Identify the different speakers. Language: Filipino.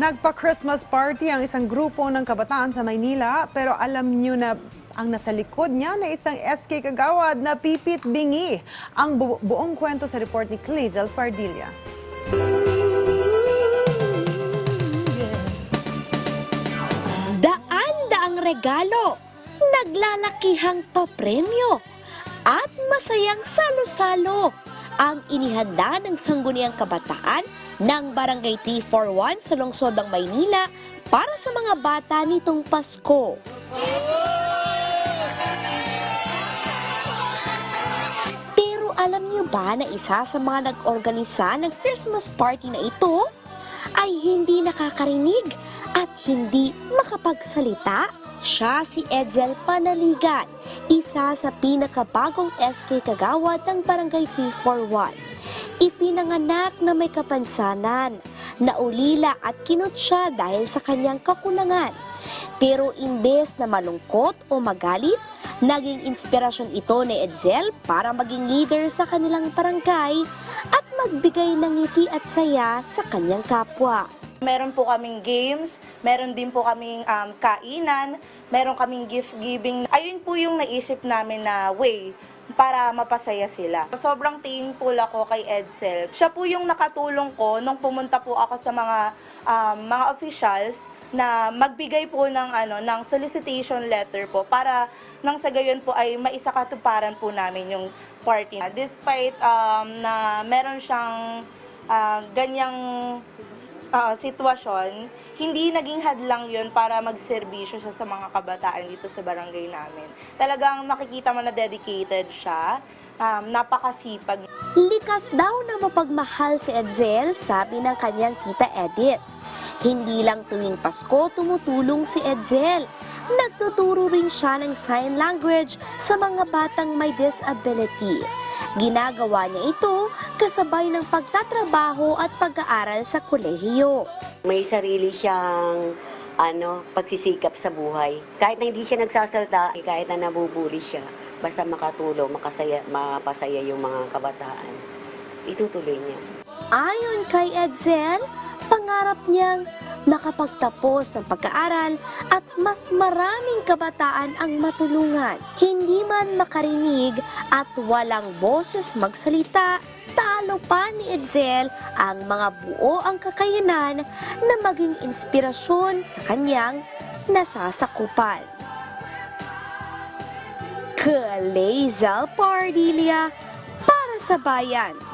Speaker 1: Nagpa-Christmas party ang isang grupo ng kabataan sa Maynila pero alam niyo na ang nasa likod niya na isang SK Kagawad na Pipit Bingi. Ang bu- buong kwento sa report ni Clazel Fardilla.
Speaker 2: Daan-daang regalo, naglalakihang papremyo, at masayang salo-salo ang inihanda ng sangguniang kabataan ng Barangay T41 sa lungsod ng Maynila para sa mga bata nitong Pasko. Pero alam niyo ba na isa sa mga nag-organisa ng Christmas party na ito ay hindi nakakarinig at hindi makapagsalita? Siya si Edsel Panaligan, isa sa pinakabagong SK Kagawad ng Barangay 341. Ipinanganak na may kapansanan, naulila at kinut siya dahil sa kanyang kakulangan. Pero imbes na malungkot o magalit, naging inspirasyon ito ni Edsel para maging leader sa kanilang barangay at magbigay ng ngiti at saya sa kanyang kapwa.
Speaker 3: Meron po kaming games, meron din po kaming um, kainan, meron kaming gift giving. Ayun po yung naisip namin na way para mapasaya sila. Sobrang thankful ako kay Edsel. Siya po yung nakatulong ko nung pumunta po ako sa mga um, mga officials na magbigay po ng ano ng solicitation letter po para nang sa gayon po ay maisakatuparan po namin yung party. Despite um, na meron siyang ah, ganyang ah, sitwasyon, hindi naging hadlang yon para magserbisyo siya sa mga kabataan dito sa barangay namin. Talagang makikita mo na dedicated siya, um, napakasipag.
Speaker 2: Likas daw na mapagmahal si Edsel, sabi ng kanyang tita Edith. Hindi lang tuwing Pasko tumutulong si Edsel. Nagtuturo rin siya ng sign language sa mga batang may disability. Ginagawa niya ito kasabay ng pagtatrabaho at pag-aaral sa kolehiyo.
Speaker 4: May sarili siyang ano, pagsisikap sa buhay. Kahit na hindi siya nagsasalta, eh, kahit na nabubuli siya, basta makatulong, makasaya, mapasaya yung mga kabataan, itutuloy niya.
Speaker 2: Ayon kay Edsel, pangarap niyang makapagtapos ng pag-aaral at mas maraming kabataan ang matulungan. Hindi man makarinig at walang boses magsalita, talo pa ni Edsel ang mga buo ang kakayanan na maging inspirasyon sa kanyang nasasakupan. Kalezal Pardilia para sa bayan.